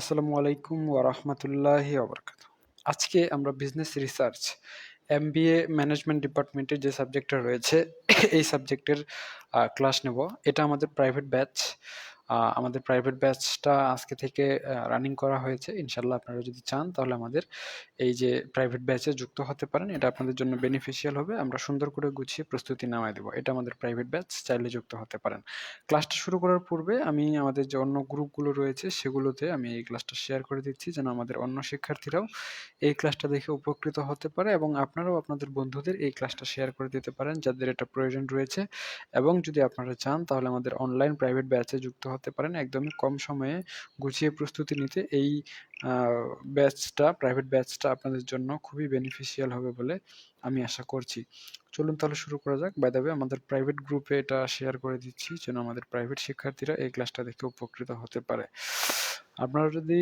আসসালামু আলাইকুম ওরহমতুল্লাহি ওবরকাত আজকে আমরা বিজনেস রিসার্চ এমবিএ ম্যানেজমেন্ট ডিপার্টমেন্টের যে সাবজেক্টটা রয়েছে, এই সাবজেক্টের ক্লাস নেব। এটা আমাদের প্রাইভেট ব্যাচ আমাদের প্রাইভেট ব্যাচটা আজকে থেকে রানিং করা হয়েছে। ইনশাল্লাহ আপনারা যদি চান তাহলে আমাদের এই যে প্রাইভেট ব্যাচে যুক্ত হতে পারেন। এটা আপনাদের জন্য বেনিফিশিয়াল হবে। আমরা সুন্দর করে গুছিয়ে প্রস্তুতি নামায় দেবো। এটা আমাদের প্রাইভেট ব্যাচ চাইলে যুক্ত হতে পারেন। ক্লাসটা শুরু করার পূর্বে আমি আমাদের যে অন্য গ্রুপগুলো রয়েছে সেগুলোতে আমি এই ক্লাসটা শেয়ার করে দিচ্ছি যেন আমাদের অন্য শিক্ষার্থীরাও এই ক্লাসটা দেখে উপকৃত হতে পারে এবং আপনারাও আপনাদের বন্ধুদের এই ক্লাসটা শেয়ার করে দিতে পারেন যাদের এটা প্রয়োজন রয়েছে। এবং যদি আপনারা চান তাহলে আমাদের অনলাইন প্রাইভেট ব্যাচে যুক্ত হতে পারেন একদমই কম সময়ে গুছিয়ে প্রস্তুতি নিতে। এই ব্যাচটা প্রাইভেট ব্যাচটা আপনাদের জন্য খুবই বেনিফিশিয়াল হবে বলে আমি আশা করছি। চলুন তাহলে শুরু করা যাক। বাই দাবে আমাদের প্রাইভেট গ্রুপে এটা শেয়ার করে দিচ্ছি যেন আমাদের প্রাইভেট শিক্ষার্থীরা এই ক্লাসটা দেখে উপকৃত হতে পারে। আপনারা যদি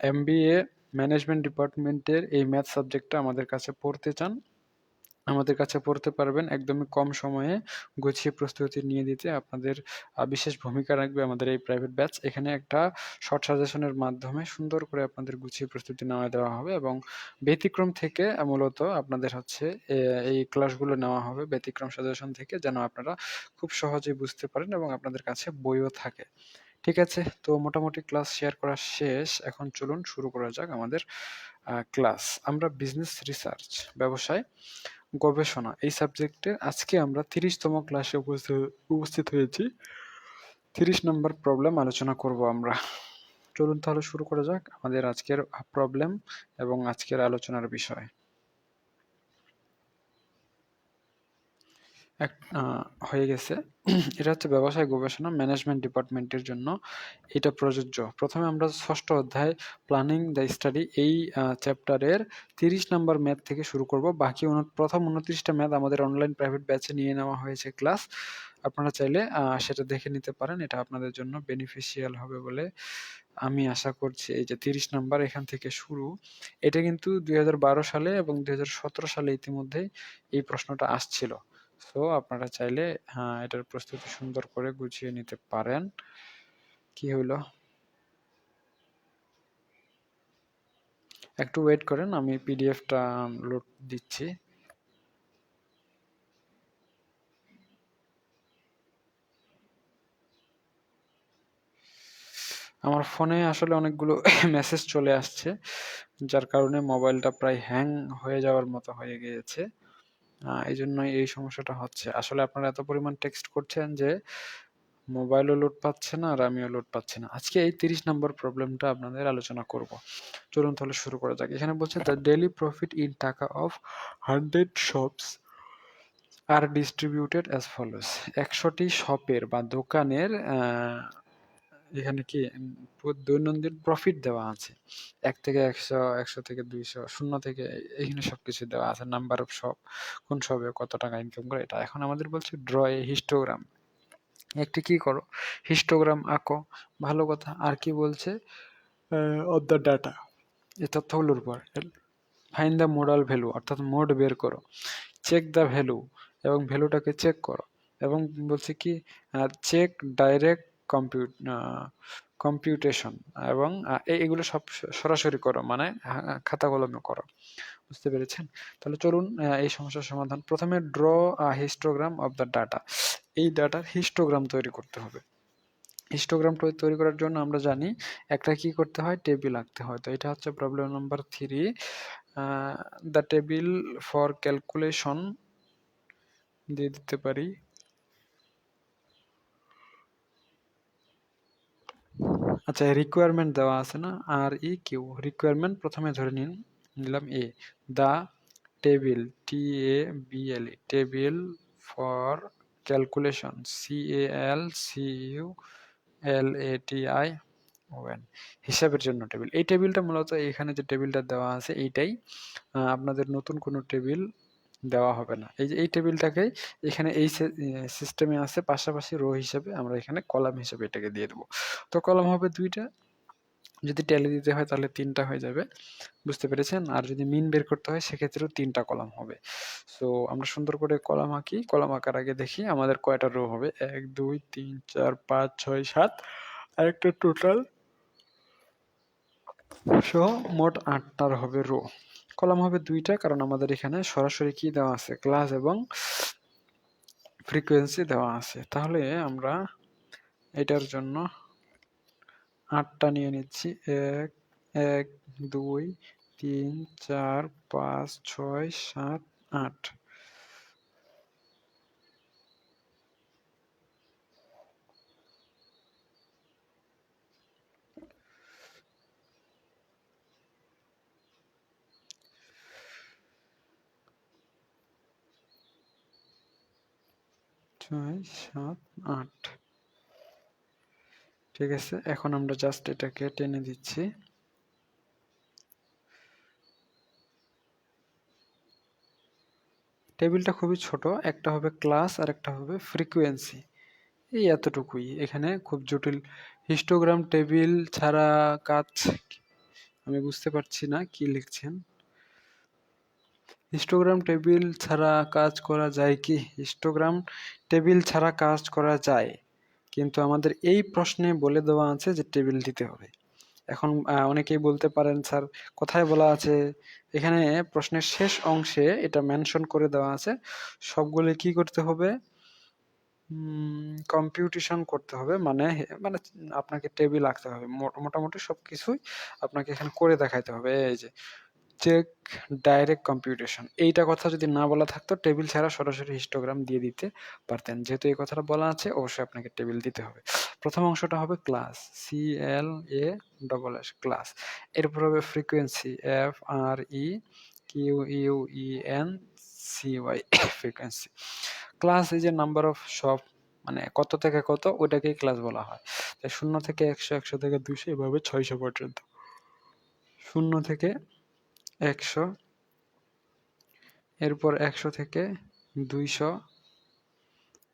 এমবিএ ম্যানেজমেন্ট ডিপার্টমেন্টের এই ম্যাথ সাবজেক্টটা আমাদের কাছে পড়তে চান আমাদের কাছে পড়তে পারবেন। একদমই কম সময়ে গুছিয়ে প্রস্তুতি নিয়ে দিতে আপনাদের বিশেষ ভূমিকা রাখবে আমাদের এই প্রাইভেট ব্যাচ এখানে একটা শর্ট সাজেশনের মাধ্যমে সুন্দর করে আপনাদের গুছিয়ে প্রস্তুতি নেওয়া দেওয়া হবে এবং ব্যতিক্রম থেকে মূলত আপনাদের হচ্ছে এই ক্লাসগুলো নেওয়া হবে ব্যতিক্রম সাজেশন থেকে যেন আপনারা খুব সহজেই বুঝতে পারেন এবং আপনাদের কাছে বইও থাকে। ঠিক আছে, তো মোটামুটি ক্লাস শেয়ার করা শেষ। এখন চলুন শুরু করা যাক আমাদের ক্লাস আমরা বিজনেস রিসার্চ ব্যবসায় গবেষণা এই সাবজেক্টে আজকে আমরা তিরিশতম ক্লাসে উপস্থিত হয়েছি। তিরিশ নম্বর প্রবলেম আলোচনা করব আমরা। চলুন তাহলে শুরু করা যাক আমাদের আজকের প্রবলেম এবং আজকের আলোচনার বিষয়। এক হয়ে গেছে। এটা হচ্ছে ব্যবসায় গবেষণা ম্যানেজমেন্ট ডিপার্টমেন্টের জন্য এটা প্রযোজ্য। প্রথমে আমরা ষষ্ঠ অধ্যায়, প্ল্যানিং দ্য স্টাডি এই চ্যাপ্টারের তিরিশ নাম্বার ম্যাথ থেকে শুরু করব। বাকি প্রথম উনত্রিশটা ম্যাথ আমাদের অনলাইন প্রাইভেট ব্যাচে নিয়ে নেওয়া হয়েছে ক্লাস। আপনারা চাইলে সেটা দেখে নিতে পারেন। এটা আপনাদের জন্য বেনিফিশিয়াল হবে বলে আমি আশা করছি। এই যে তিরিশ নাম্বার এখান থেকে শুরু। এটা কিন্তু দুই হাজার বারো সালে এবং দুই হাজার সতেরো সালে ইতিমধ্যেই এই প্রশ্নটা আসছিল। সো আপনারা চাইলে হ্যাঁ এটার প্রস্তুতি সুন্দর করে গুছিয়ে নিতে পারেন। কি হইল? একটু ওয়েট করেন, আমি পিডিএফটা লোড দিচ্ছি। আমার ফোনে আসলে অনেকগুলো মেসেজ চলে আসছে, যার কারণে মোবাইলটা প্রায় হ্যাং হয়ে যাওয়ার মতো হয়ে গিয়েছে। এই জন্যই এই সমস্যাটা হচ্ছে। আসলে আপনারা এত পরিমাণ টেক্সট করছেন যে মোবাইলও লোড পাচ্ছে না আর আমিও লোড পাচ্ছি না। আজকে এই তিরিশ নম্বর প্রবলেমটা আপনাদের আলোচনা করব। চলুন তাহলে শুরু করা যাক। এখানে বলছে the daily profit in taka of hundred shops R distributed as follows একশোটি শপের বা দোকানের এখানে কি দৈনন্দিন প্রফিট দেওয়া আছে। এক থেকে একশো একশো থেকে দুইশো, শূন্য থেকে এখানে সব কিছু দেওয়া আছে। নাম্বার অফ শপ কোন শপে কত টাকা ইনকাম করে, এটা এখন আমাদের বলছে ড্র এ হিস্টোগ্রাম একটি কি করো? হিস্টোগ্রাম আঁকো। ভালো কথা। আর কি বলছে? অফ দ্য ডাটা এই তথ্যগুলোর উপর। ফাইন দ্য মোডাল ভ্যালু অর্থাৎ মোড বের করো। চেক দ্য ভ্যালু এবং ভ্যালুটাকে চেক করো। এবং বলছে কি চেক ডাইরেক্ট কম্পিউট কম্পিউটেশন এবং এগুলো সব সরাসরি করো মানে খাতা কলমে করো। বুঝতে পেরেছেন? তাহলে চলুন এই সমস্যার সমাধান। প্রথমে draw histogram of the data এই ডাটার হিস্টোগ্রাম তৈরি করতে হবে। হিস্টোগ্রাম তৈরি করার জন্য আমরা জানি একটা কি করতে হয়? টেবিল আঁকতে হয়। তো এটা হচ্ছে problem number three the table for calculation দিয়ে দিতে পারি। আচ্ছা রিকোয়ারমেন্ট দেওয়া আছে না? আর ই কিউ রিকোয়ারমেন্ট প্রথমে ধরে নিন, নিলাম a the table T A B L E table for calculation C A L C U L A T I O N হিসাবের জন্য টেবিল এই টেবিলটা মূলত এখানে যে টেবিলটা দেওয়া আছে, এইটাই আপনাদের নতুন কোনো টেবিল দেওয়া হবে না। এই যে, এই টেবিলটাকে এখানে এই সিস্টেমে আছে। পাশাপাশি রো হিসেবে আমরা এখানে কলাম হিসেবে এটাকে দিয়ে দেবো। তো কলাম হবে দুইটা। যদি ট্যালি দিতে হয় তাহলে তিনটা হয়ে যাবে। বুঝতে পেরেছেন? আর যদি মিন বের করতে হয় সেক্ষেত্রেও তিনটা কলাম হবে। সো আমরা সুন্দর করে কলাম আঁকি। কলাম আঁকার আগে দেখি আমাদের কয়টা রো হবে। এক, দুই, তিন, চার, পাঁচ, ছয়, সাত। আর একটা টোটাল সহ মোট আটটার হবে রো কলাম হবে দুইটা, কারণ আমাদের এখানে সরাসরি কি দেওয়া আছে? ক্লাস এবং ফ্রিকোয়েন্সি দেওয়া আছে। তাহলে আমরা এটার জন্য আটটা নিয়ে নিচ্ছি। এক এক, দুই, তিন, চার, পাঁচ, ছয়, সাত, আট। ছয়, সাত, আট। ঠিক আছে, এখন আমরা জাস্ট এটাকে টেনে দিচ্ছি। টেবিলটা খুবই ছোট, একটা হবে ক্লাস আর একটা হবে ফ্রিকোয়েন্সি এই এতটুকুই। এখানে খুব জটিল। হিস্টোগ্রাম টেবিল ছাড়া কাজ আমি বুঝতে পারছি না কি লিখছেন। হিস্টোগ্রাম টেবিল ছাড়া কাজ করা যায় কি? হিস্টোগ্রাম টেবিল ছাড়া কাজ করা যায়। কিন্তু আমাদের এই প্রশ্নে বলে দেওয়া আছে যে টেবিল দিতে হবে। এখন অনেকেই বলতে পারেন, স্যার, কোথায় বলা আছে? এখানে প্রশ্নের শেষ অংশে এটা মেনশন করে দেওয়া আছে। সবগুলো কি করতে হবে? কম্পিউটেশন করতে হবে। মানে মানে আপনাকে টেবিল আঁকতে হবে। মোটামুটি সব কিছুই আপনাকে এখানে করে দেখাইতে হবে। এই যে চেক ডাইরেক্ট কম্পিউটেশন এইটা কথা যদি না বলা থাকতো টেবিল ছাড়া সরাসরি হিস্টোগ্রাম দিয়ে দিতে পারতেন। যেহেতু এই কথাটা বলা আছে, অবশ্যই আপনাকে টেবিল দিতে হবে। প্রথম অংশটা হবে class C L A double S class এরপর হবে frequency F R E Q U E N C Y frequency class এই যে নাম্বার অফ সব মানে কত থেকে কত ওইটাকেই ক্লাস বলা হয়। তাই শূন্য থেকে একশো একশো থেকে দুশো এভাবে ছয়শো পর্যন্ত। শূন্য থেকে একশো, এরপর একশো থেকে দুইশো,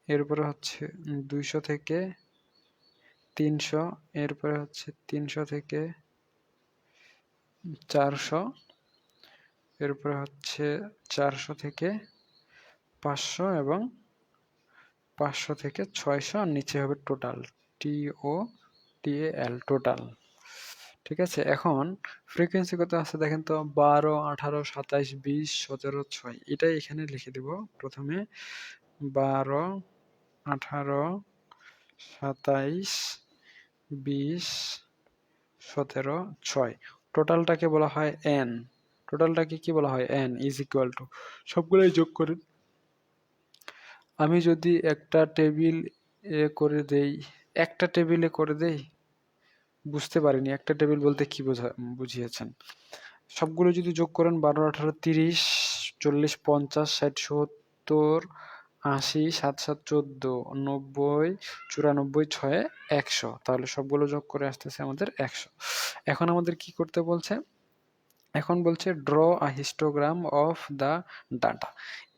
এরপরে হচ্ছে দুইশো থেকে তিনশো, এরপরে হচ্ছে তিনশো থেকে চারশো, এরপরে হচ্ছে চারশো থেকে পাঁচশো এবং পাঁচশো থেকে ছয়শো, আর নিচে হবে টোটাল, টি ও টি এল, টোটাল। ঠিক আছে? এখন ফ্রিকোয়েন্সি কত আছে দেখেন তো? বারো, আঠারো, সাতাইশ, বিশ, সতেরো, ছয়। এটাই এখানে লিখে দিব প্রথমে। বারো, আঠারো, সাতাইশ, বিশ, সতেরো, ছয়। টোটালটাকে বলা হয় এন টোটালটাকে কি বলা হয়? এন ইজ ইকুয়াল টু সবগুলোই যোগ করেন। আমি যদি একটা টেবিল এ করে দেই, একটা টেবিলে করে দেই বুঝতে পারিনি। একটা টেবিল বলতে কি বোঝা, বুঝিয়েছেন? সবগুলো যদি যোগ করেন বারো, আঠারো, তিরিশ, চল্লিশ, পঞ্চাশ, ষাট, সত্তর, আশি, সাত সাত, চোদ্দ, নব্বই, চুরানব্বই, ছয়, একশো। তাহলে সবগুলো যোগ করে আসতেছে আমাদের একশো। এখন আমাদের কি করতে বলছে? এখন বলছে draw a histogram of the data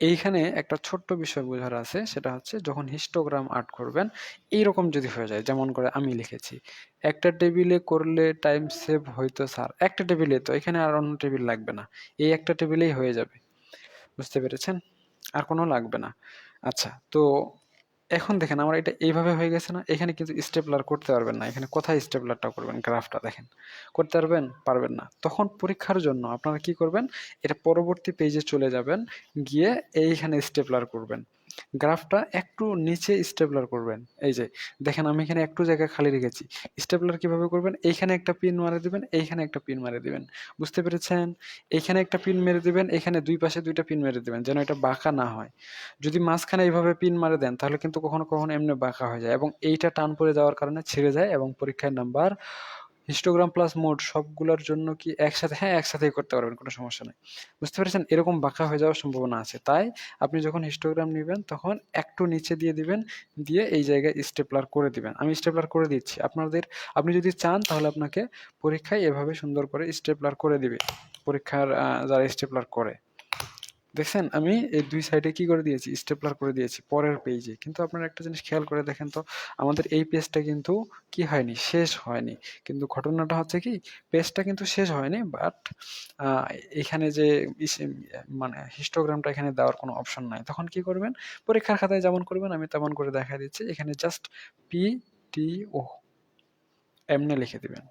এইখানে একটা ছোট্ট বিষয় বোঝার আছে, সেটা হচ্ছে যখন হিস্টোগ্রাম আর্ট করবেন, এইরকম যদি হয়ে যায়, যেমন করে আমি লিখেছি, একটা টেবিলে করলে টাইম সেভ হইতো স্যার একটা টেবিলে তো, এখানে আর অন্য টেবিল লাগবে না, এই একটা টেবিলেই হয়ে যাবে। বুঝতে পেরেছেন? আর কোনো লাগবে না। আচ্ছা তো এখন দেখেন আমার এটা এইভাবে হয়ে গেছে না, এখানে কিন্তু স্টেপলার করতে পারবেন না, এখানে কোথায় স্টেপলারটা করবেন গ্রাফটা দেখেন। করতে পারবেন পারবেন না। তখন পরীক্ষার জন্য আপনারা কি করবেন, এটা পরবর্তী পেজে চলে যাবেন, গিয়ে এইখানে স্টেপলার করবেন। গ্রাফটা একটু নিচে স্টেপলার করবেন। এই যে, দেখেন আমি এখানে একটু জায়গা খালি রেখেছি। স্টেপলার কীভাবে করবেন? এইখানে একটা পিন মারে দিবেন, এইখানে একটা পিন মারে দিবেন। বুঝতে পেরেছেন? এইখানে একটা পিন মেরে দিবেন এখানে দুই পাশে দুইটা পিন মেরে দিবেন, যেন এটা বাঁকা না হয়। যদি মাঝখানে এইভাবে পিন মারে দেন, তাহলে কিন্তু কখনো কখনো এমনি বাঁকা হয়ে যায় এবং এইটা টান পড়ে যাওয়ার কারণে ছিঁড়ে যায় এবং পরীক্ষার নাম্বার হিস্টোগ্রাম প্লাস মোড সবগুলোর জন্য কি একসাথে হ্যাঁ একসাথেই করতে পারবেন, কোনো সমস্যা নেই। বুঝতে পেরেছেন? এরকম বাঁকা হয়ে যাওয়ার সম্ভাবনা আছে। তাই আপনি যখন হিস্টোগ্রাম নেবেন, তখন একটু নিচে দিয়ে দিবেন, দিয়ে এই জায়গায় স্টেপলার করে দিবেন। আমি স্টেপলার করে দিচ্ছি। আপনাদের, আপনি যদি চান, তাহলে আপনাকে পরীক্ষায় এভাবে সুন্দর করে স্টেপলার করে দিবে। পরীক্ষার যারা স্টেপলার করে। দেখছেন আমি এই দুই সাইডে কি করে দিয়েছি? স্টেপলার করে দিয়েছি পরের পেজে কিন্তু আপনারা একটা জিনিস খেয়াল করে দেখেন তো, আমাদের এই পেজটা কিন্তু কি হয়নি? শেষ হয়নি। কিন্তু ঘটনাটা হচ্ছে কি পেজটা কিন্তু শেষ হয়নি বাট এখানে যে মানে হিস্টোগ্রামটা এখানে দেওয়ার কোনো অপশন নাই। তখন কি করবেন? পরীক্ষার খাতায় যেমন করবেন, আমি তেমন করে দেখা দিচ্ছি। এখানে জাস্ট পি টি ও এমনি লিখে দিবেন।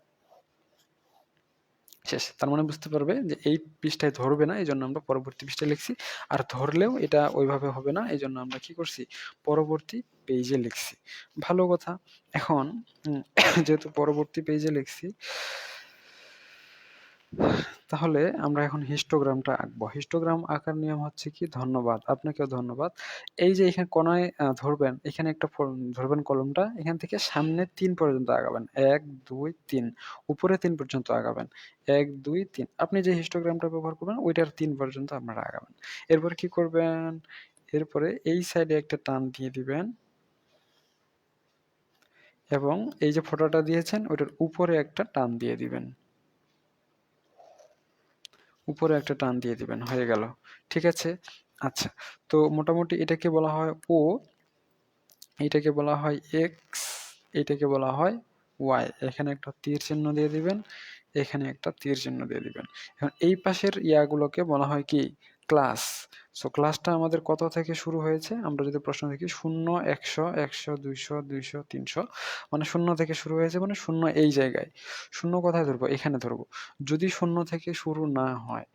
শেষ। তার মানে বুঝতে পারবে যে এই পৃষ্ঠায় ধরবে না এই জন্য আমরা পরবর্তী পৃষ্ঠায় লিখছি। আর ধরলেও এটা ওইভাবে হবে না এই জন্য আমরা কি করছি? পরবর্তী পেজে লিখছি। ভালো কথা। এখন যেহেতু পরবর্তী পেজে লিখছি তাহলে আমরা এখন হিস্টোগ্রামটা আঁকবো। হিস্টোগ্রাম আঁকার নিয়ম হচ্ছে কি? ধন্যবাদ। আপনাকেও ধন্যবাদ। এই যে এখানে কোনায় ধরবেন, এখানে একটা ধরবেন কলমটা, এখান থেকে সামনে তিন পর্যন্ত আগাবেন। এক, দুই, তিন। উপরে তিন পর্যন্ত আগাবেন। এক, দুই, তিন। আপনি যে হিস্টোগ্রামটা ব্যবহার করবেন, ওইটার তিন পর্যন্ত আপনারা আগাবেন। এরপর কি করবেন? এরপরে এই সাইডে একটা টান দিয়ে দিবেন। এবং এই যে ফটোটা দিয়েছেন, ওইটার উপরে একটা টান দিয়ে দিবেন। উপরে একটা টান দিয়ে দিবেন, হয়ে গেল। ঠিক আছে? আচ্ছা তো মোটামুটি এটাকে বলা হয় ও এটাকে বলা হয় এক্স এটাকে বলা হয় ওয়াই এখানে একটা তীর চিহ্ন দিয়ে দিবেন, এখানে একটা তীর চিহ্ন দিয়ে দিবেন। এখন এই পাশের ইয়াগুলোকে বলা হয় কি? ক্লাস সো ক্লাসটা আমাদের কত থেকে শুরু হয়েছে? আমরা যদি প্রশ্ন দেখি, শূন্য, একশো একশো, দুইশো দুইশো, তিনশো মানে শূন্য থেকে শুরু হয়েছে মানে শূন্য এই জায়গায়। শূন্য কোথায় ধরবো? এখানে ধরবো। যদি শূন্য থেকে শুরু না হয়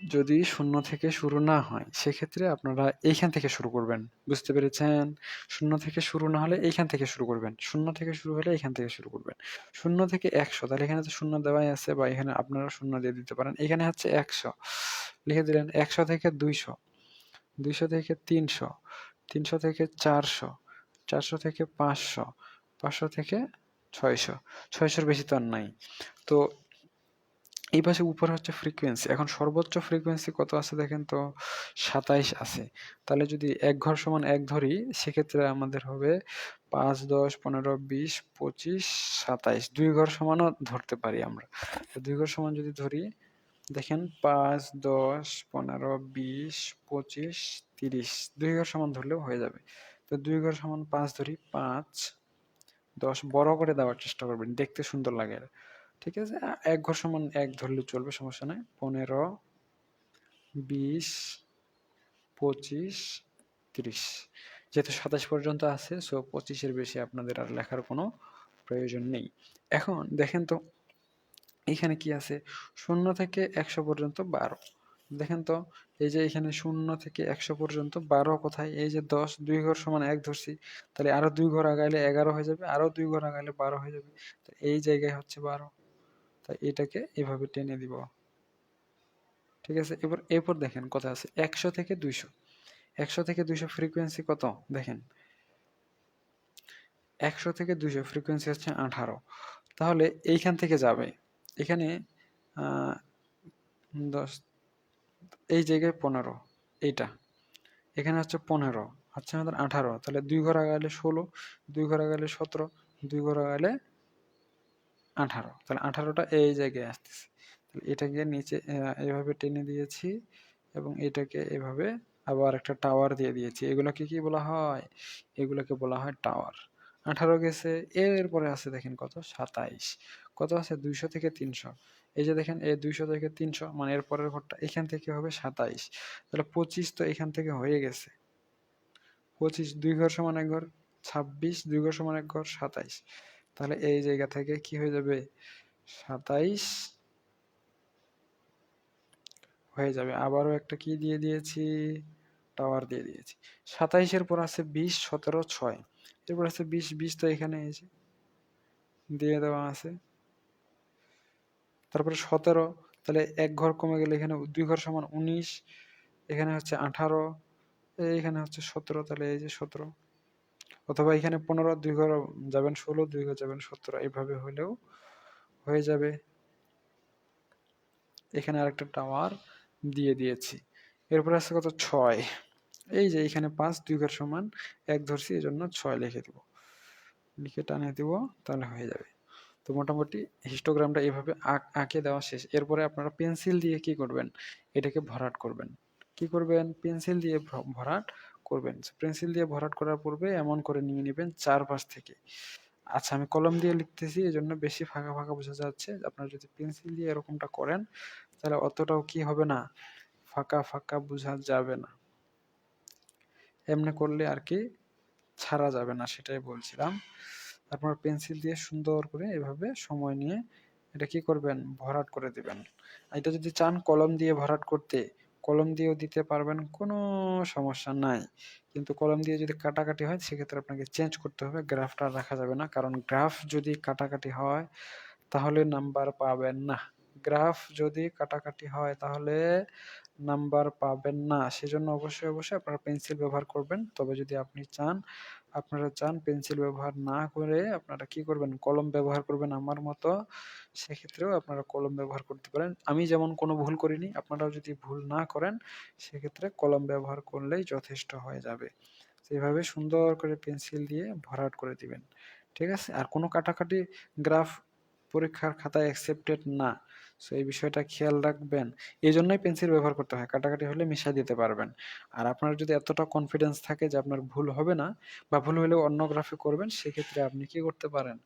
যদি শূন্য থেকে শুরু না হয়, সেক্ষেত্রে আপনারা এইখান থেকে শুরু করবেন। বুঝতে পেরেছেন? শূন্য থেকে শুরু না হলে এইখান থেকে শুরু করবেন। শূন্য থেকে শুরু হলে এইখান থেকে শুরু করবেন। শূন্য থেকে একশো, তাহলে এখানে তো শূন্য দেওয়াই আছে বা এখানে আপনারা শূন্য দিয়ে দিতে পারেন। এখানে হচ্ছে একশো। লিখে দিলেন একশো থেকে দুইশো দুইশো থেকে তিনশো তিনশো থেকে চারশো চারশো থেকে পাঁচশো পাঁচশো থেকে ছয়শো। ছয়শোর বেশি তো আর নাই। তো এই পাশে উপরে হচ্ছে ফ্রিকোয়েন্সি এখন সর্বোচ্চ ফ্রিকোয়েন্সি কত আছে দেখেন তো? সাতাইশ আছে। তাহলে যদি এক ঘর সমান এক ধরি, সেক্ষেত্রে আমাদের হবে পাঁচ, দশ, পনেরো, বিশ, পঁচিশ, সাতাইশ। দুই ঘর সমানও ধরতে পারি আমরা। দুই ঘর সমান যদি ধরি, দেখেন পাঁচ, দশ, পনেরো, বিশ, পঁচিশ, তিরিশ। দুই ঘর সমান ধরলেও হয়ে যাবে। তো দুই ঘর সমান পাঁচ ধরি, পাঁচ, দশ। বড় করে দেওয়ার চেষ্টা করবেন। দেখতে সুন্দর লাগে। ঠিক আছে? এক ঘর সমান এক ধরলে চলবে, সমস্যা নাই। পনেরো, বিশ, পঁচিশ, তিরিশ। যেহেতু সাতাশ পর্যন্ত আছে সো পঁচিশের বেশি আপনাদের আর লেখার কোনো প্রয়োজন নেই। এখন দেখেন তো, এখানে কি আছে? শূন্য থেকে একশো পর্যন্ত বারো। দেখেন তো, এই যে এখানে শূন্য থেকে একশো পর্যন্ত বারো কোথায়? এই যে দশ, দুই ঘর সমান এক ধরছি, তাহলে আরও দুই ঘর আগাইলে এগারো হয়ে যাবে, আরও দুই ঘর আগাইলে বারো হয়ে যাবে। এই জায়গায় হচ্ছে বারো। তাই এটাকে এভাবে টেনে দিব। ঠিক আছে? এবার এরপর দেখেন কত আছে একশো থেকে দুইশো। একশো থেকে দুইশো ফ্রিকোয়েন্সি কত? দেখেন। একশো থেকে দুইশো ফ্রিকোয়েন্সি হচ্ছে আঠারো। তাহলে এইখান থেকে যাবে। এখানে দশ, এই জায়গায় পনেরো, এইটা। এখানে হচ্ছে পনেরো হচ্ছে আমাদের আঠারো। তাহলে দুই ঘর আগালে ষোলো, দুই ঘর আগালে সতেরো, দুই ঘর আগালে আঠারো। তাহলে আঠারোটা এই জায়গায় আসতেছে। তাহলে এটাকে নিচে এভাবে টেনে দিয়েছি এবং এটাকে এভাবে আবার একটা টাওয়ার দিয়ে দিয়েছি। এগুলোকে কি বলা হয়? এগুলোকে বলা হয় টাওয়ার আঠারো গেছে, এরপরে আছে দেখেন কত? সাতাইশ। কত আছে? দুইশো থেকে তিনশো। এই যে দেখেন, এই দুইশো থেকে তিনশো মানে এর পরের ঘরটা এখান থেকে হবে সাতাইশ। তাহলে পঁচিশ তো এখান থেকে হয়ে গেছে। পঁচিশ, দুই ঘর সমান এক ঘর, ছাব্বিশ, দুই ঘর সমান এক ঘর, সাতাইশ। তাহলে এই জায়গা থেকে কি হয়ে যাবে? সাতাইশ হয়ে যাবে। আবারও একটা কি দিয়ে দিয়েছি? টাওয়ার দিয়ে দিয়েছি। সাতাইশের পর আছে বিশ, সতেরো, ছয়। এরপর আছে বিশ বিশ তো এখানে এসে দিয়ে দেওয়া আছে। তারপরে সতেরো, তাহলে এক ঘর কমে গেলে এখানে দুই ঘর সমান উনিশ, এখানে হচ্ছে আঠারো এইখানে হচ্ছে সতেরো, তাহলে এই যে সতেরো। অথবা এখানে পনেরো, দুই ঘর যাবেন ষোলো, দুই ঘর যাবেন সতেরো, এইভাবে হলেও হয়ে যাবে। এখানে আরেকটা টাওয়ার দিয়ে দিয়েছি। এরপর আছে কত? ছয়। এই যে এখানে পাঁচ দুই ঘর সমান এক ধরছি এই জন্য ছয় লিখে দিব। লিখে টানে দিব, তাহলে হয়ে যাবে। তো মোটামুটি হিস্টোগ্রামটা এইভাবে আঁক- আঁকে দেওয়া শেষ। এরপরে আপনারা পেন্সিল দিয়ে কি করবেন? এটাকে ভরাট করবেন। কি করবেন? পেন্সিল দিয়ে ভরাট করবেন। পেন্সিল দিয়ে ভরাট করার পূর্বে এমন করে নিয়ে নেবেন চারপাশ থেকে। আচ্ছা আমি কলম দিয়ে লিখতেছি এই জন্য বেশি ফাঁকা ফাঁকা বোঝা যাচ্ছে। আপনারা যদি পেন্সিল দিয়ে এরকমটা করেন, তাহলে অতটাও কি হবে না? ফাঁকা ফাঁকা বোঝা যাবে না। এমনি করলে আর কি ছাড়া যাবে না, সেটাই বলছিলাম। তারপর পেন্সিল দিয়ে সুন্দর করে এভাবে সময় নিয়ে এটা কি করবেন? ভরাট করে দিবেন। এটা যদি চান কলম দিয়ে ভরাট করতে কলম দিয়েও দিতে পারবেন, কোনো সমস্যা নাই। কিন্তু কলম দিয়ে যদি কাটাকাটি হয়, সেক্ষেত্রে আপনাকে চেঞ্জ করতে হবে, গ্রাফটা রাখা যাবে না। কারণ গ্রাফ যদি কাটাকাটি হয়, তাহলে নাম্বার পাবেন না। গ্রাফ যদি কাটাকাটি হয়, তাহলে নাম্বার পাবেন না। সেজন্য অবশ্যই অবশ্যই আপনারা পেন্সিল ব্যবহার করবেন। তবে যদি আপনি চান আপনারা চান পেন্সিল ব্যবহার না করে আপনারা কি করবেন? কলম ব্যবহার করবেন আমার মতো। সেক্ষেত্রেও আপনারা কলম ব্যবহার করতে পারেন। আমি যেমন কোনো ভুল করিনি, আপনারাও যদি ভুল না করেন, সেক্ষেত্রে কলম ব্যবহার করলেই যথেষ্ট হয়ে যাবে। সেইভাবে সুন্দর করে পেন্সিল দিয়ে ভরাট করে দিবেন। ঠিক আছে? আর কোনো কাটাকাটি গ্রাফ পরীক্ষার খাতায় অ্যাকসেপ্টেড না। সো এই বিষয়টা খেয়াল রাখবেন। এই জন্যই পেন্সিল ব্যবহার করতে হয়। কাটাকাটি হলে মিশা দিতে পারবেন। আর আপনার যদি এতটা কনফিডেন্স থাকে যে আপনার ভুল হবে না বা ভুল হলেও অন্য গ্রাফে করবেন, সেক্ষেত্রে আপনি কি করতে পারেন?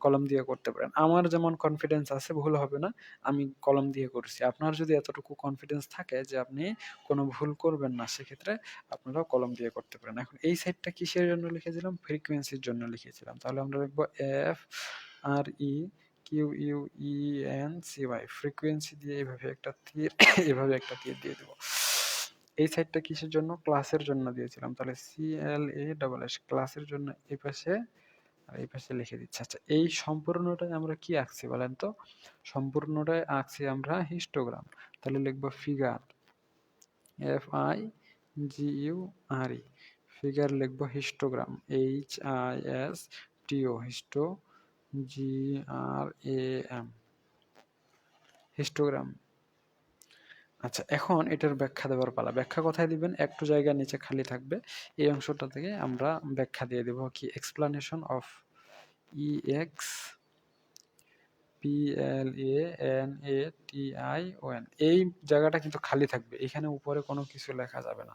কলম দিয়ে করতে পারেন। আমার যেমন কনফিডেন্স আছে, ভুল হবে না, আমি কলম দিয়ে করছি। আপনার যদি এতটুকু কনফিডেন্স থাকে যে আপনি কোনো ভুল করবেন না, সেক্ষেত্রে আপনারাও কলম দিয়ে করতে পারেন। এখন এই সাইডটা কিসের জন্য লিখেছিলাম? ফ্রিকোয়েন্সির জন্য লিখেছিলাম। তাহলে আমরা লিখব F R E Q U E N C Y frequency দিয়ে এইভাবে একটা তীর, এভাবে একটা তীর দিয়ে দেবো। এই সাইডটা কিসের জন্য? ক্লাসের জন্য দিয়েছিলাম। তাহলে C L A double S ক্লাসের জন্য এই পাশে আর এই পাশে লিখে দিচ্ছি। আচ্ছা এই সম্পূর্ণটাই আমরা কি আঁকছি বলেন তো? সম্পূর্ণটাই আঁকছি আমরা হিস্টোগ্রাম তাহলে লিখব figure F I G U R E figure লিখব histogram H I S T O histo G R A M histogram আচ্ছা এখন এটার ব্যাখ্যা দেওয়ার পালা। ব্যাখ্যা কোথায় দিবেন? একটু জায়গা নিচে খালি থাকবে। এই অংশটা থেকে আমরা ব্যাখ্যা দিয়ে দেব কি? Explanation of E X P L A N A T I O N এই জায়গাটা কিন্তু খালি থাকবে। এখানে উপরে কোনো কিছু লেখা যাবে না।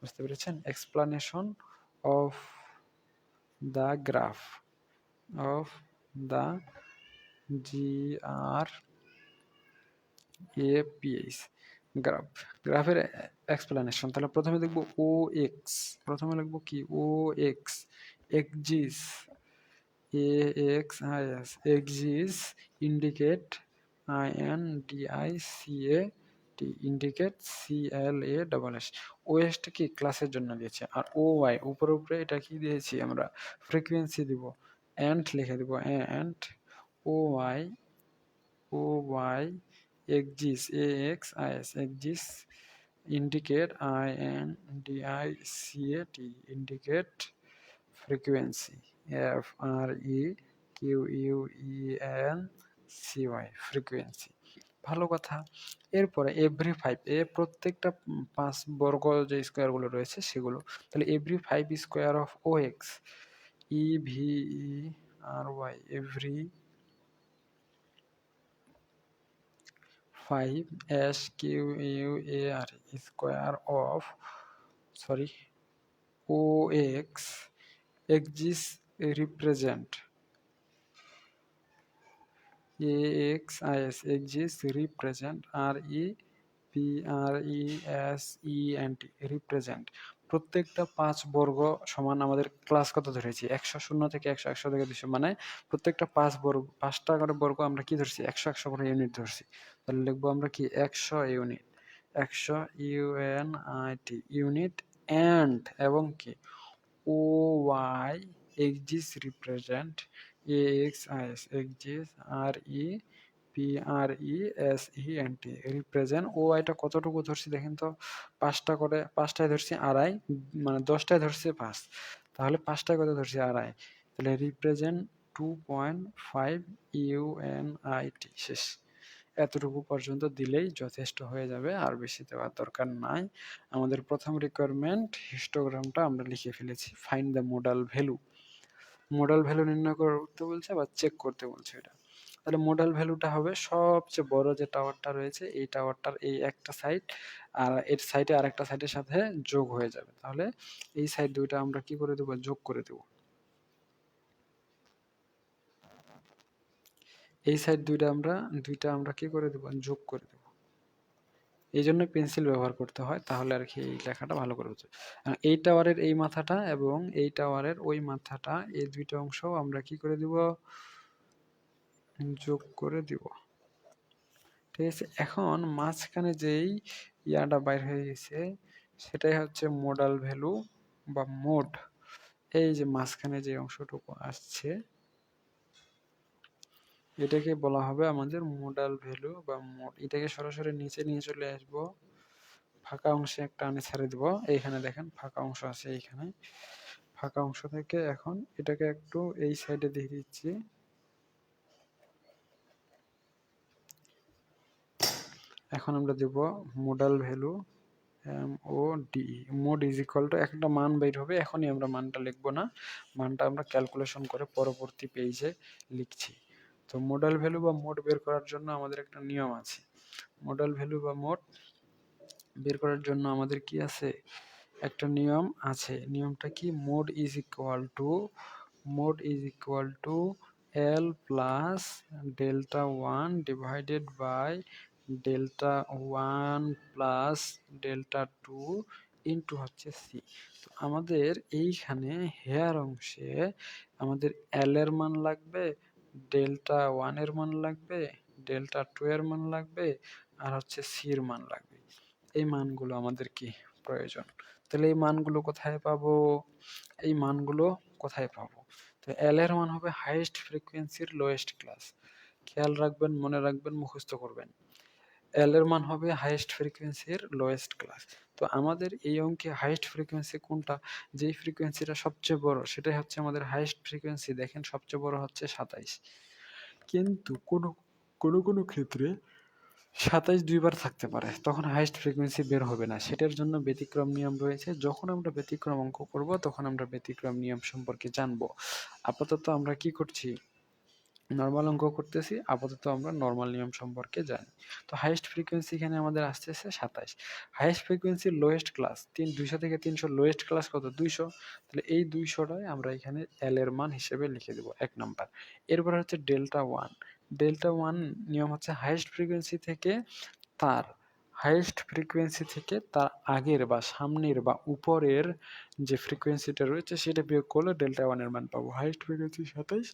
বুঝতে পেরেছেন? Explanation of the graph of the G, R, A H, graph. গ্রাফের এক্সপ্লেনেশন তাহলে প্রথমে দেখব ও, এক্স। প্রথমে লিখব কি? O, X. Axis. A, X, I, S. Axis, indicate, I, N, D, I, C, A, T, indicate, C, L, A, double S. ওএসটা কি? ক্লাসের জন্য দিয়েছে। আর ও, ওয়াই, উপরে উপরে এটা কি দিয়েছি আমরা? ফ্রিকোয়েন্সি দিব। অ্যান্ড লিখে দিব and O Y O Y exist a x i s exist indicate i n d i c a t indicate frequency f r e q u e n c y frequency ভালো কথা। এরপরে every five এ প্রত্যেকটা পাঁচ বর্গ যে স্কোয়ারগুলো রয়েছে সেগুলো, তাহলে every five square of O X E V E R Y every five S Q U A R square of sorry O X axis represent A X I S axis represent R E P R E S E N T represent প্রত্যেকটা পাঁচ বর্গ সমান আমাদের class কত ধরেছি একশো শূন্য থেকে একশো একশো থেকে দুশো মানে প্রত্যেকটা পাঁচ বর্গ, পাঁচটা করে বর্গ আমরা কি ধরছি? একশো একশো করে ইউনিট ধরছি। তাহলে লিখব আমরা কি? একশো ইউনিট একশো U N I T unit and এবং কি? O Y axis represent A X I S axis R E P R E S E N T represent O আইটা কতটুকু ধরছি দেখেন তো? পাঁচটা করে, পাঁচটায় ধরছি আড়াই মানে দশটায় ধরছে পাঁচ। তাহলে পাঁচটায় কত ধরছি? আড়াই। তাহলে represent two point five U N I T শেষ। এতটুকু পর্যন্ত দিলেই যথেষ্ট হয়ে যাবে, আর বেশি দেওয়ার দরকার নাই। আমাদের প্রথম রিকোয়ারমেন্ট হিস্টোগ্রামটা আমরা লিখে ফেলেছি find the modal value modal value নির্ণয় করতে বলছে বা চেক করতে বলছে এটা। তাহলে মোডাল ভ্যালুটা হবে সবচেয়ে বড় যে টাওয়ারটা রয়েছে, এই টাওয়ারটার এই একটা সাইড আর এর সাইডে আরেকটা সাইডের সাথে যোগ হয়ে যাবে। তাহলে এই সাইড দুইটা আমরা কি করে দেবো? যোগ করে দেবো। এই সাইড দুইটা আমরা দুইটা আমরা কি করে দেবো? যোগ করে দেবো। এই জন্য পেন্সিল ব্যবহার করতে হয়, তাহলে আর কি এই লেখাটা ভালো করে বুঝবে এই টাওয়ারের এই মাথাটা এবং এই টাওয়ারের ওই মাথাটা, এই দুইটা অংশ আমরা কি করে দিব? যোগ করে দিব। ঠিক আছে, এখন মাঝখানে যেই ইয়াটা বাইর হয়ে গেছে, সেটাই হচ্ছে মোডাল ভ্যালু বা মোড এই যে মাঝখানে যে অংশটুকু আসছে, এটাকে বলা হবে আমাদের মোডাল ভ্যালু বা মোড এটাকে সরাসরি নিচে নিয়ে চলে আসব। ফাঁকা অংশে একটা আনে ছেড়ে দিব। এইখানে দেখেন ফাঁকা অংশ আছে এইখানে। ফাঁকা অংশ থেকে এখন এটাকে একটু এই সাইডে দিয়ে দিচ্ছি। এখন আমরা দেব modal value M O D mode is equal to একটা মান বের হবে, এখনই আমরা মানটা লিখব না, মানটা আমরা ক্যালকুলেশন করে পরবর্তী পেজে লিখছি। তো মোডাল ভ্যালু বা মোড বের করার জন্য আমাদের একটা নিয়ম আছে। মোডাল ভ্যালু বা মোড বের করার জন্য আমাদের কি আছে? একটা নিয়ম আছে, নিয়মটা কি? Mode is equal to mode is equal to L plus delta one divided by delta one plus delta two into হচ্ছে সি তো আমাদের এইখানে হেয়ার অংশে আমাদের এল এর মান লাগবে ডেল্টা ওয়ানের মান লাগবে ডেল্টা টু এর মান লাগবে, আর হচ্ছে সির মান লাগবে। এই মানগুলো আমাদের কি প্রয়োজন? তাহলে এই মানগুলো কোথায় পাবো? এই মানগুলো কোথায় পাবো? তো এল এর মান হবে হাইয়েস্ট ফ্রিকোয়েন্সির লোয়েস্ট ক্লাস খেয়াল রাখবেন, মনে রাখবেন, মুখস্থ করবেন। এল এর মান হবে হাইয়েস্ট ফ্রিকোয়েন্সির লোয়েস্ট ক্লাস তো আমাদের এই অঙ্কে হাইয়েস্ট ফ্রিকোয়েন্সি কোনটা? যেই ফ্রিকোয়েন্সিটা সবচেয়ে বড়, সেটাই হচ্ছে আমাদের হাইয়েস্ট ফ্রিকোয়েন্সি দেখেন সবচেয়ে বড় হচ্ছে সাতাইশ। কিন্তু কোনো কোনো কোনো ক্ষেত্রে সাতাইশ দুইবার থাকতে পারে, তখন হাইয়েস্ট ফ্রিকোয়েন্সি বের হবে না। সেটার জন্য ব্যতিক্রম নিয়ম রয়েছে, যখন আমরা ব্যতিক্রম অঙ্ক করব, তখন আমরা ব্যতিক্রম নিয়ম সম্পর্কে জানব। আপাতত আমরা কি করছি? নর্মাল অঙ্ক করতেছি, আপাতত আমরা নর্মাল নিয়ম সম্পর্কে জানি। তো হাইয়েস্ট ফ্রিকোয়েন্সি এখানে আমাদের আসতেছে সাতাইশ। হাইয়েস্ট ফ্রিকোয়েন্সি লোয়েস্ট ক্লাস তিন, দুইশো থেকে তিনশো লোয়েস্ট ক্লাস কত? দুইশো। তাহলে এই দুইশোটাই আমরা এখানে এল এর মান হিসেবে লিখে দেবো, এক নাম্বার এরপর হচ্ছে ডেল্টা ওয়ান ডেল্টা ওয়ান নিয়ম হচ্ছে হাইয়েস্ট ফ্রিকোয়েন্সি থেকে তার হাইয়েস্ট ফ্রিকোয়েন্সি থেকে তার আগের বা সামনের বা উপরের যে ফ্রিকোয়েন্সিটা রয়েছে, সেটা বিয়োগ করলে ডেল্টা ওয়ানের মান পাবো। হাইয়েস্ট ফ্রিকোয়েন্সি সাতাইশ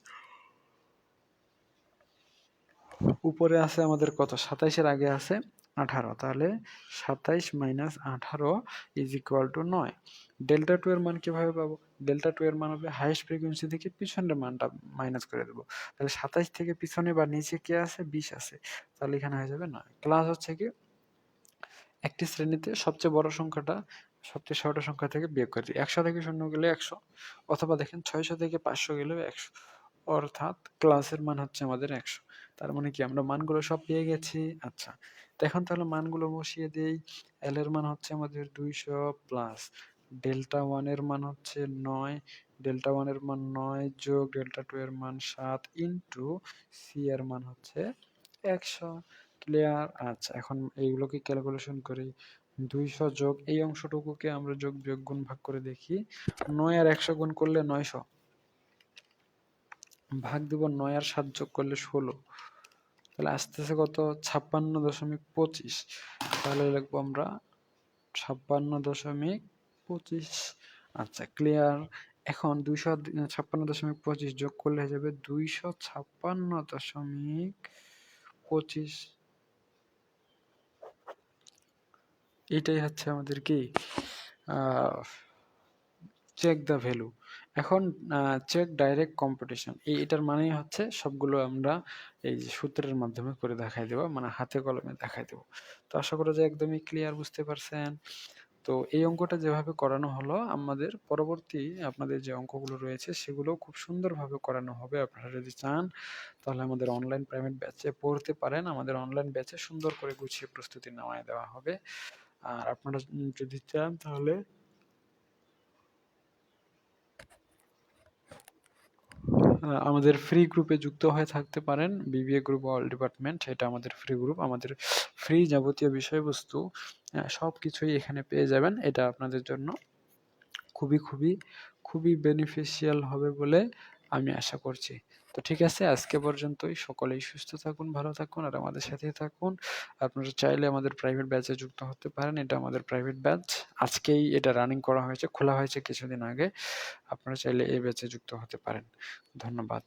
উপরে আছে আমাদের কত? সাতাইশের আগে আছে আঠারো। তাহলে সাতাইশ মাইনাস আঠারো ইজ ইকুয়াল টু নয়। ডেল্টা টু এর মান কীভাবে পাবো? ডেল্টা টু এর মান হবে হাইয়েস্ট ফ্রিকোয়েন্সি থেকে পিছনের মানটা মাইনাস করে দেবো। তাহলে সাতাইশ থেকে পিছনে বা নিচে কে আছে? বিশ আছে। তাহলে এখানে হয়ে যাবে নয়। ক্লাস হচ্ছে কি? একটি শ্রেণীতে সবচেয়ে বড় সংখ্যাটা সবচেয়ে ছোট সংখ্যা থেকে বিয়োগ করে দিই। একশো থেকে শূন্য গেলে একশো। অথবা দেখেন ছয়শো থেকে পাঁচশো গেলেও একশো। অর্থাৎ ক্লাসের মান হচ্ছে আমাদের একশো। তার মানে কি আমরা মানগুলো সব পেয়ে গেছি? আচ্ছা তো এখন তাহলে মানগুলো বসিয়ে দিই। এল এর মান হচ্ছে আমাদের দুইশো প্লাস ডেল্টা ওয়ানের মান হচ্ছে নয় ডেল্টা ওয়ানের মান নয় যোগ ডেল্টা টু এর মান সাত ইন্টু সি এর মান হচ্ছে একশো। ক্লিয়ার আচ্ছা এখন এইগুলোকে ক্যালকুলেশন করি। দুইশো যোগ এই অংশটুকুকে আমরা যোগ বিয়োগ গুণ ভাগ করে দেখি। নয় আর একশো গুণ করলে নয়শো। ভাগ দিব নয় আর সাত যোগ করলে ষোলো। তাহলে আসতেছে কত? ছাপ্পান্ন দশমিক পঁচিশ। তাহলে লিখব আমরা ছাপ্পান্ন দশমিক পঁচিশ। আচ্ছা ক্লিয়ার এখন দুইশো ছাপ্পান্ন দশমিক পঁচিশ যোগ করলে হয়ে যাবে দুইশো ছাপ্পান্ন দশমিক পঁচিশ। এটাই হচ্ছে আমাদের কি? চেক দ্য ভ্যালু এখন চেক ডাইরেক্ট কম্পিটিশন এই, এটার মানেই হচ্ছে সবগুলো আমরা এই যে সূত্রের মাধ্যমে করে দেখাই দেবো মানে হাতে কলমে দেখাই দেবো। তো আশা করা যায় একদমই ক্লিয়ার বুঝতে পারছেন। তো এই অঙ্কটা যেভাবে করানো হলো, আমাদের পরবর্তী আপনাদের যে অঙ্কগুলো রয়েছে সেগুলো খুব সুন্দরভাবে করানো হবে। আপনারা যদি চান, তাহলে আমাদের অনলাইন প্রাইভেট ব্যাচে পড়তে পারেন। আমাদের অনলাইন ব্যাচে সুন্দর করে গুছিয়ে প্রস্তুতি নেওয়ায় দেওয়া হবে। আর আপনারা যদি চান, তাহলে আমাদের ফ্রি গ্রুপে যুক্ত হয়ে থাকতে পারেন। বিবিএ গ্রুপ অল ডিপার্টমেন্ট এটা আমাদের ফ্রি গ্রুপ আমাদের ফ্রি যাবতীয় বিষয়বস্তু সব কিছুই এখানে পেয়ে যাবেন। এটা আপনাদের জন্য খুবই খুবই খুবই বেনিফিশিয়াল হবে বলে আমি আশা করছি। তো ঠিক আছে, আজকে পর্যন্তই। সকলেই সুস্থ থাকুন, ভালো থাকুন, আর আমাদের সাথেই থাকুন। আপনারা চাইলে আমাদের প্রাইভেট ব্যাচে যুক্ত হতে পারেন, এটা আমাদের প্রাইভেট ব্যাচ আজকেই এটা রানিং করা হয়েছে, খোলা হয়েছে কিছুদিন আগে। আপনারা চাইলে এই ব্যাচে যুক্ত হতে পারেন। ধন্যবাদ।